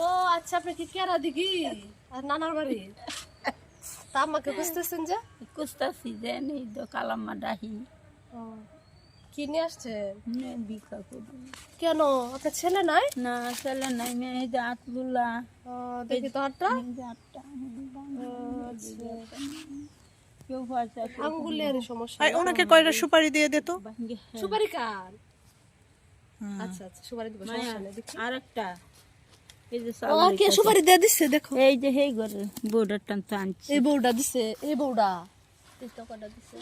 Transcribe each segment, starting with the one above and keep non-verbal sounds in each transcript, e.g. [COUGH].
ও আচ্ছা আপনি কি কেরা দিঘি? আর নানার বাড়ি? তা আমাকে বুঝতেছেন যে? কুস্তাছি যে নেই তো কালাম্মা ডাহি। ও, কি নিয়ে আসছেন নে বিকা করি কেন? আপনার ছেলে নাই? না ছেলে নাই মেয়ে যে আতলুলা দেখি তো হাতটা। আটটা ও, আচ্ছা। আঙ্গুলের সমস্যা। ওনাকে কয়টা সুপারি দিয়ে দিত সুপারি কার? আচ্ছা আচ্ছা সুপারি দিব সমস্যা নেই দেখি। আর এই যে ও কে সুপারি দিয়ে দিচ্ছে দেখো। এই যে হেই করে বোর্ডার টান তো আনছি। এই বউটা দিছে এই বউটা এই টাকাটা দিছে।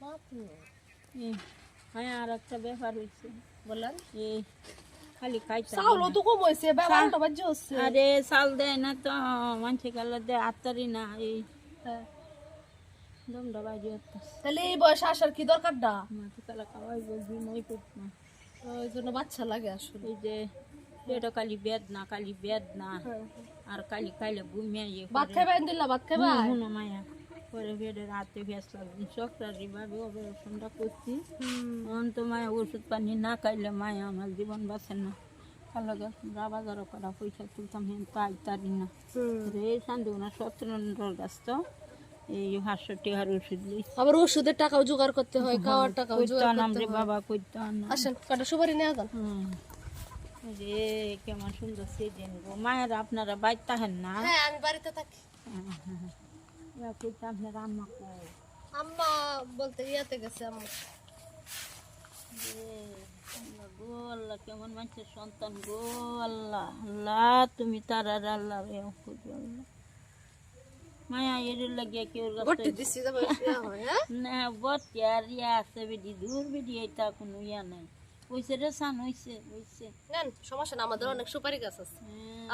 বাপরে। হ্যাঁ আর একটা ব্যাপার হয়েছে বলেন। এই খালি চাউল তো কম হয়েছে বারোটা বাজে হচ্ছে আরে চাল দেয় না তো মানুষে দেয় আত্মারি না এই। হ্যাঁ। দমটা বাজি তাহলে এই বয়সে আসার কি কালা খাওয়াই বলবি নাই করতো ওই জন্য বাচ্চা লাগে আসলে। যে এটা খালি বেদনা খালি বেদনা। আর কালি কাইলে ঘুমিয়ে ইয়ে ভাত খাইবা ভাত খাইবা? মায়া। পরে বেডে রাতে ভেস লাগবে সকালে ভাবে অপারেশনটা করছি। এখন তো মায়া ওষুধ পানি না খাইলে মায়া আমার জীবন বাঁচে না। বাজারও করা পয়সা তুলতাম তাই তারি না। এই সান্দুনা সত্যনন্দর গাছ তো। এই হাঁসশো ওষুধ আবার ওষুধের টাকাও জোগাড় করতে হয় খাওয়ার টাকাও জোগাড় করতে হয়। বাবা কইতাম না। আসেন কটা সুপারি নিয়ে যান। রে কেমন সুন্দর সেজেন গো। মায়ের আপনারা বাইর না? হ্যাঁ আমি বাড়িতে থাকি। ইয়া কইতাম আপনার আম্মা কই? আম্মা বলতে ইয়াতে গেছে গো আল্লাহ কেমন মানুষের সন্তান গো আল্লাহ। আল্লাহ তুমি তার আল্লাহ আল্লাহ। মায়া এর লাগিয়া কেউ গটি দিছি যাবে হ্যাঁ না বটি আর ইয়া আছে বেডি দূর বেডি এটা কোনো ইয়া নাই হইছে রে সান হইছে হইছে নেন সমস্যা না আমাদের অনেক সুপারি গাছ আছে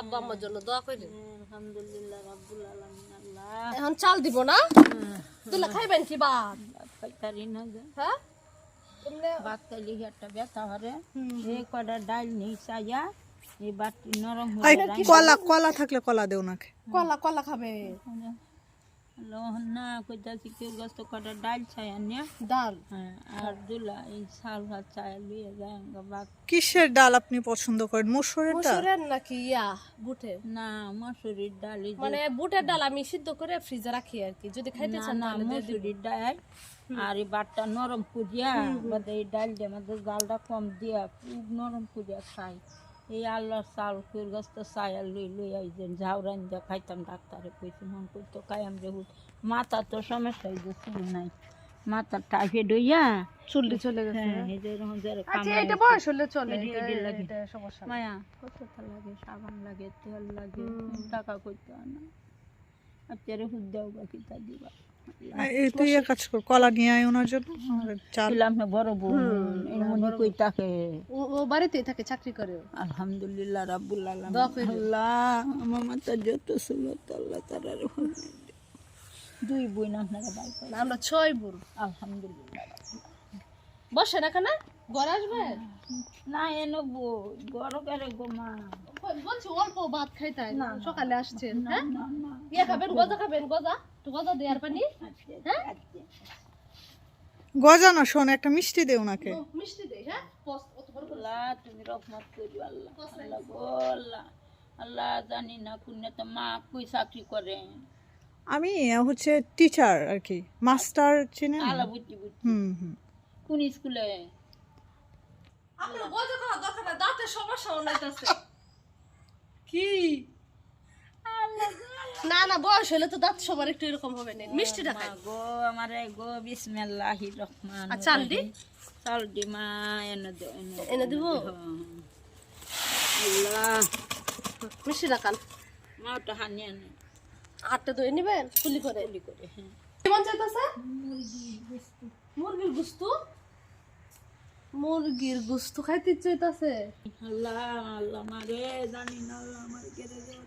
আব্বা আম্মার জন্য দোয়া করেন আলহামদুলিল্লাহ রাব্বুল আলামিন আল্লাহ এখন চাল দিব না তুলা খাইবেন কি ভাত পাইতারি না হ্যাঁ এমনি ভাত খাইলে একটা ব্যথা হরে এই কটা ডাল চাইয়া এই নরম আর কলা কলা থাকলে কলা দে ওনাকে কলা কলা খাবে। না কইতাছি কেউ গাছ তো কটা ডাল নিয়ে ডাল। হ্যাঁ আর দুলা এই শাল ভাত ছায়া লিয়ে যায় কিসের ডাল আপনি পছন্দ করেন? মসুরের ডাল? মসুরের নাকি? ইয়া বুটের না মসুরির ডাল মানে বুটের ডাল আমি সিদ্ধ করে ফ্রিজে রাখি আর কি। যদি খাইতে না চান না মসুরির ডাল। আর এই বাটটা নরম কুজিয়া বাদে এই ডাল দিয়ে আমাদের জালটা কম দিয়া খুব নরম কুজিয়া খাই। এই আল্লাহর চাল কুর গাছ তো চায়া লই লই আইছেন ঝাউরান দিয়ে খাইতাম ডাক্তারে কইছি মন করতো কায়াম রে মাথা তো সমস্যা এই যে চুল নাই। মাথা টাইফয়েড হইয়া চুল্লি চলে গেছে হ্যাঁ এই যে এরকম যে এরকম আচ্ছা। এটা বয়স হলে চলে এটা- সমস্যা। মায়া কত লাগে? সাবান লাগে তেল লাগে টাকা হয় না। আচ্ছা হুদ দেও বাকি তা দিবা। আর তুই এক কাজ কর কলা নিয়ে আয় ওনার জন্য চাল। ছিলাম না বড় বোন মনে কই তাকে ও ও বাড়িতেই থাকে চাকরি করে আলহামদুলিল্লাহ রাব্বুল আলামিন। আল্লাহ আমার মাথা যত ছিল আল্লাহ তাআলার দুই বোন আপনারা বাই না, আমরা ছয় বোন। আলহামদুলিল্লাহ বসে না? কেন ঘরে আসবে? না এনো বই বড় করে গো মা? বলছি অল্প ভাত খাইতে সকালে আসছেন হ্যাঁ? ইয়ে খাবেন গজা খাবেন গজা? তো গজা দেওয়ার পানি? আচ্ছা আচ্ছা গজা না শোন একটা মিষ্টি দে ওনাকে। মিষ্টি হ্যাঁ? পস- অত বড় করে। আল্লাহ তুমি রহমত করি আল্লাহ। আল্লাহ আল্লাহ আল্লাহ জানি না কোনে তো মা কই চাকরি করে। আমি হচ্ছে টিচার আর কি মাস্টার বুঝি বুঝি। হুম হুম। কোন স্কুলে? আপনার গজা খাওয়া দরকার নাই সমস্যা হইতাছে [LAUGHS] কি? না না বয়স হলে তো দাঁত সবার একটু এরকম হবে না। মিষ্টিটা খাই। গো আমারে গো বিসমিল্লাহি রহমান আর চাল দি? চাল দি মা এনে দে এনে দিব? আল্লাহ। মিষ্টিটা খান। মা ওটা হানি আনে হাতটা ধুয়ে নিবেন? কুলি করে। করে হ্যাঁ। কেমন চাইতেছে? মুরগির গুস্তু। মুরগির গুস্তু? খাইতে ইচ্ছে হইতাছে। আল্লাহ আল্লাহ মারে জানি না আল্লাহ আমার কেড়ে দেওয়া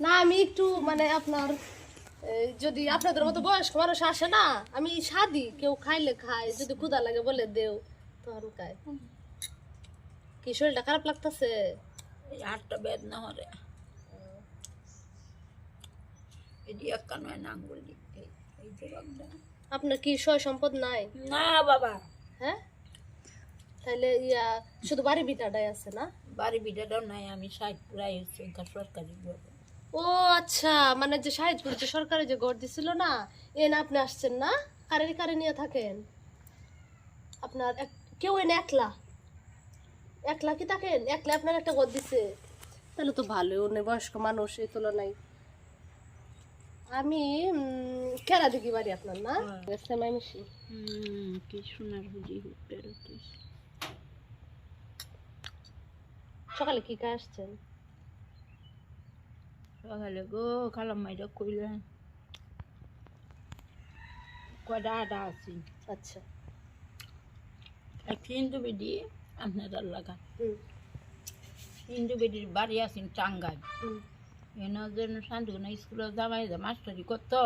না আমি একটু মানে আপনার যদি আপনাদের মতো বয়স্ক মানুষ আসে না আমি সাদি কেউ খাইলে খায় যদি ক্ষুধা লাগে বলে দেও তখন খায়। কি শরীরটা খারাপ লাগতেছে? এই হাতটা বেদনা হরে। আপনার কি সয় সম্পদ নাই? না বাবা। হ্যাঁ? তাহলে ইয়া শুধু বাড়ি বিটাটাই আছে না? বাড়ি বিটাটাও নাই আমি ষাট প্রায় সরকারি ও আচ্ছা মানে যে সাহিদপুর যে সরকারি যে গড় দিছিল না এ না আপনি আসছেন না? কারে কারে নিয়ে থাকেন? আপনার কেউ এনে একলা? একলা কি থাকেন? একলা আপনার একটা গড় দিছে? তাহলে তো ভালোই অন্য বয়স্ক মানুষ এই তুলনায়। আমি কেরা দিকে বাড়ি আপনার না? কি সোনার হুজি সকালে কি খায় আসছেন? সকালে গো খালাম মাইটা কইলেন কয়টা আটা আছি? আচ্ছা। হিন্দু বেডি আপনারা লাগা হুম। হিন্দু বেডির বাড়ি আছেন টাঙ্গাই এনে জন্য শান্তিগুনা স্কুলে যাবাই যা মাস্টারি করতো।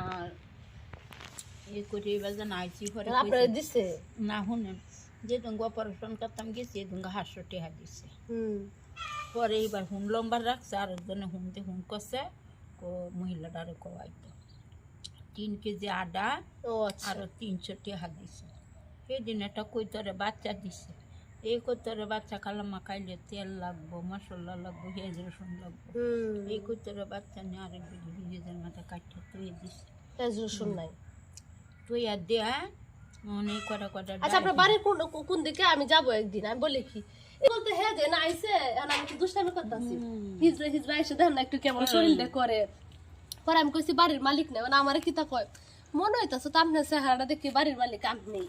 আর এ করে এবার যেন আইসি দিছে? না শুনেন। যে তুমি অপারেশন করতাম গেছি তুমি হাসো টেহা দিছে পরে এবার হুন লম্বা রাখছে আর একজনে হুনতে হুন করছে ও মহিলাটারে কওয়াইতো। তিন কেজি আদা ও আচ্ছা। আরও তিনশো টেহা দিছে সেদিন একটা কৈতরে বাচ্চা দিছে। এই কৈতরে বাচ্চা কালামা খাইলে তেল লাগবো মশলা লাগবো পেঁয়াজ রসুন লাগবো। এই কৈতরে বাচ্চা নিয়ে আরেক বেদি ভিজেদের মাথা কাটিয়ে তুই দিছে। পেঁয়াজ রসুন নাই। তুই আর দেয়া অনেক কটা কটা আচ্ছা আপনার বাড়ির কোন কোন দিকে? আমি যাব একদিন আমি বলি কি? এ বলতে যে না আইসে আমি তো দুষ্টামি করতেছি। হিজড়া হিজড়া এসে দেখেন না একটু কেমন শরীরটা করে। পরে আমি কইছি বাড়ির মালিক নেই মানে আমার কিতা কয় মনে হইতাছে তো আপনার চেহারাটা দেখি বাড়ির মালিক আমি নেই।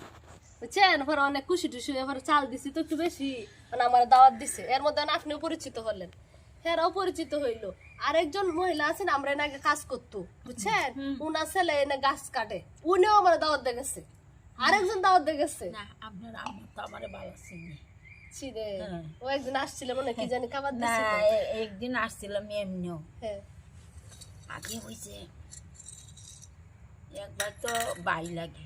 বুঝছেন? পরে অনেক খুশি টুসি এবার চাল দিছি তো একটু বেশি। মানে আমার দাওয়াত দিছে। এর মধ্যে আপনিও পরিচিত হলেন। হ্যাঁ অপরিচিত হইল। আরেকজন মহিলা আছেন আমরা এনে আগে কাজ করতো। বুঝছেন? উনার ছেলে এনে গাছ কাটে। উনিও আমার দাওয়াত দিয়ে গেছে আরেকজন দাওয়াত দিয়ে গেছে। না আপনার তো আমার ভালো চিনি। ছিরে হ্যাঁ। ও একদিন আসছিল মনে কি জানি খাবার না দিছিল। একদিন আসছিলাম এমনিও। হ্যাঁ। আগে হয়েছে একবার তো বাই লাগে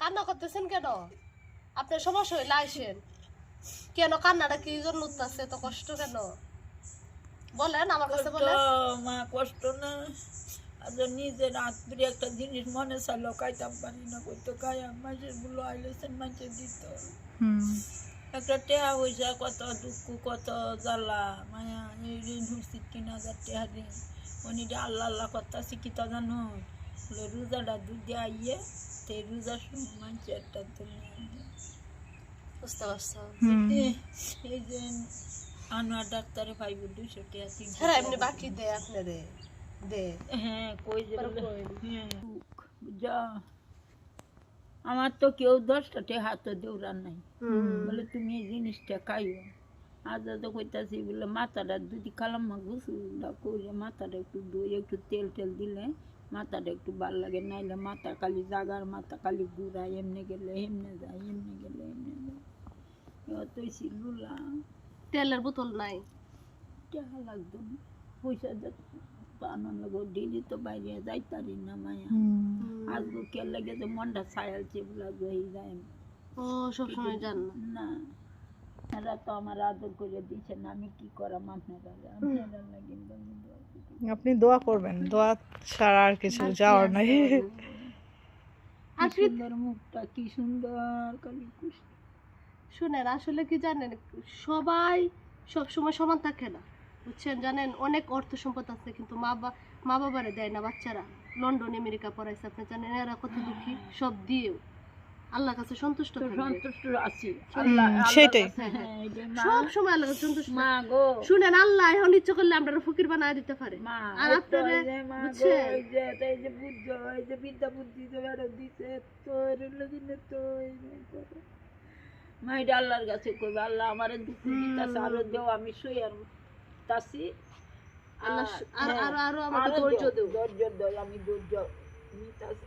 কান্না করতেছেন কেন? আপনার সমস্যা হইলে আইসেন। কেন কান্নাটা কি জন্য উঠতেছে এত কষ্ট কেন? বলেন আমার কাছে তো বলেন। মা কষ্ট না। আজ নিজের আত্মীয় একটা জিনিস মনে চাইলো খাইতাম পারি না কইতো খাইয়া মাসেরগুলো আইলেছেন মাসে দিত। একটা টেহা পয়সা কত দুঃখ কত জ্বালা মায়া এই ঋণ হুসি তিন হাজার টেহা ঋণ। উনি আল্লাহ আল্লাহ কথা শিখিত জানো? বলে রোজাটা দুধে আইয়ে তে রোজা সময় মানছে একটা দুনিয়া বুঝতে পারছ। এই যে আনোয়ার ডাক্তারে পাইব দুশো হ্যাঁ এমনি বাকি দে আপনারে? হ্যাঁ। হ্যাঁ। আমার তো কেউ দশটা টাকা হাতে দেউরার নাই। বলে তুমি এই জিনিসটা খাইও। আজ তো কইতাছি বলে মাথাটা যদি কালাম্মা গুসুলটা করে মাথাটা একটু দই একটু তেল টেল দিলে মাথাটা একটু ভালো লাগে নাইলে মাথা খালি জাগার মাথা খালি ঘুরায় এমনি গেলে এমনি যায় এমনি গেলে এমনি যায়। অতই সিলুলা তেলের বোতল নাই। টাকা লাগতো না পয়সা পানো লাগো ডেলি তো বাইরে যাইতারি না মায়া। আজকে কে লাগে যে মনটা ছায়ালছে বলে গই যায়। ও সবসময় জান না। না এরা তো আমার আদর করে দিচ্ছে না আমি কি করাম আপনারা আপনারা লাগে। আপনি দোয়া করবেন দোয়া ছাড়া আর কিছু যাওয়ার নাই। সুন্দর মুখটা কি সুন্দর কালি শুনেন আসলে কি জানেন সবাই সব সময় সমান থাকে না। বুঝছেন জানেন? অনেক অর্থ সম্পদ আছে কিন্তু মা বা মা বাবারে দেয় না বাচ্চারা। লন্ডন আমেরিকা পড়াইছে আপনি জানেন এরা কত দুঃখী। সব দিয়েও। আল্লাহর কাছে সন্তুষ্ট সন্তুষ্ট আছি। আল্লাহ সেটাই। সব সময় আল্লাহর কাছে সন্তুষ্ট মা গো। শুনেন আল্লাহ এখন ইচ্ছে করলে আমরা ফকির বানায় দিতে পারে। আর আপনারা এই যে মা গো, বুঝছেন? এই যে এই যে বুদ্ধ এই যে বিদ্যা বুদ্ধি যে বেড়া দিছে তোর লগিনে তো এই যে করো। মা এটা আল্লাহর কাছে কইবে আল্লাহ আমার দুঃখ দিতাছে আরও দেও আমি শুই আর আল্লাহ আর- আর হ্যাঁ, আরও আরও আমাকে ধৈর্য দেও। ধৈর্য দেও আমি ধৈর্য নিতাছি।